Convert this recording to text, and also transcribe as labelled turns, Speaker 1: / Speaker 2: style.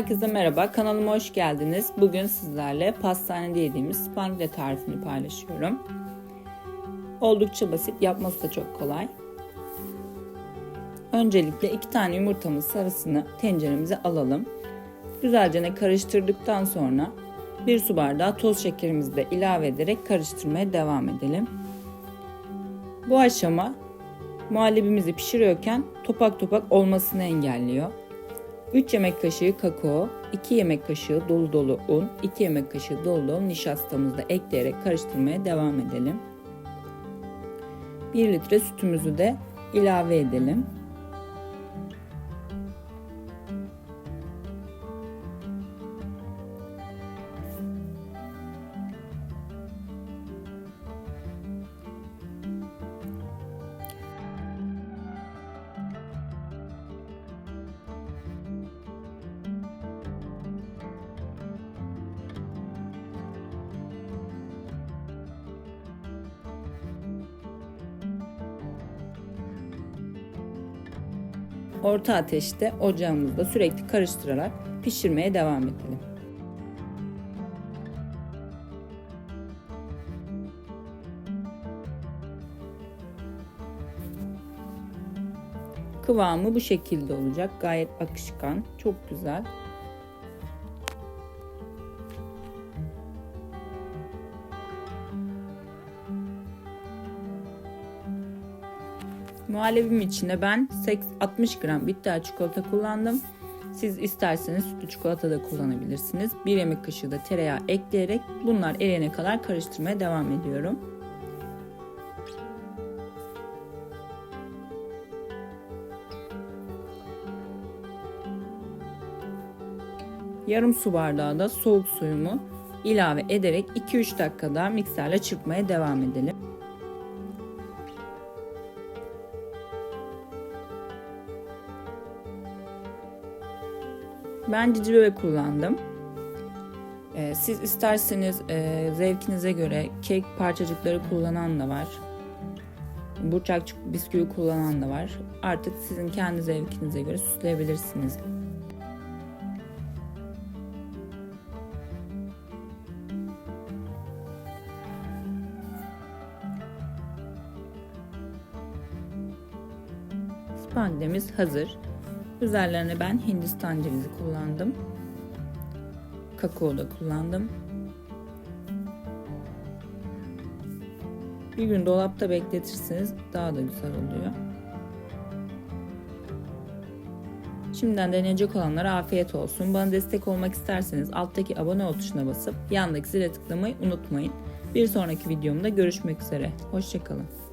Speaker 1: Herkese merhaba, kanalıma hoş geldiniz. Bugün sizlerle pastanede yediğimiz spangle tarifini paylaşıyorum. Oldukça basit, yapması da çok kolay. Öncelikle iki tane yumurtamın sarısını tenceremize alalım. Güzelce karıştırdıktan sonra bir su bardağı toz şekerimizi de ilave ederek karıştırmaya devam edelim. Bu aşama muhallebimizi pişiriyorken topak topak olmasını engelliyor. 3 yemek kaşığı kakao, 2 yemek kaşığı dolu dolu un, 2 yemek kaşığı dolu dolu nişastamızı da ekleyerek karıştırmaya devam edelim. 1 litre sütümüzü de ilave edelim. Orta ateşte ocağımızda sürekli karıştırarak pişirmeye devam edelim. Kıvamı bu şekilde olacak. Gayet akışkan, çok güzel. Muhallebim içinde ben 60 gram bitter çikolata kullandım. Siz isterseniz sütlü çikolata da kullanabilirsiniz. Bir yemek kaşığı da tereyağı ekleyerek bunlar eriyene kadar karıştırmaya devam ediyorum. Yarım su bardağı da soğuk suyumu ilave ederek 2-3 dakikada mikserle çırpmaya devam edelim. Ben cici bebe kullandım. Ee, siz isterseniz e, zevkinize göre kek parçacıkları kullanan da var. Burçak bisküvi kullanan da var. Artık sizin kendi zevkinize göre süsleyebilirsiniz. Spanglemiz hazır. Üzerlerine ben Hindistan cevizi kullandım. Kakao da kullandım. Bir gün dolapta bekletirseniz daha da güzel oluyor. Şimdiden deneyecek olanlara afiyet olsun. Bana destek olmak isterseniz alttaki abone ol tuşuna basıp yandaki zile tıklamayı unutmayın. Bir sonraki videomda görüşmek üzere. Hoşçakalın.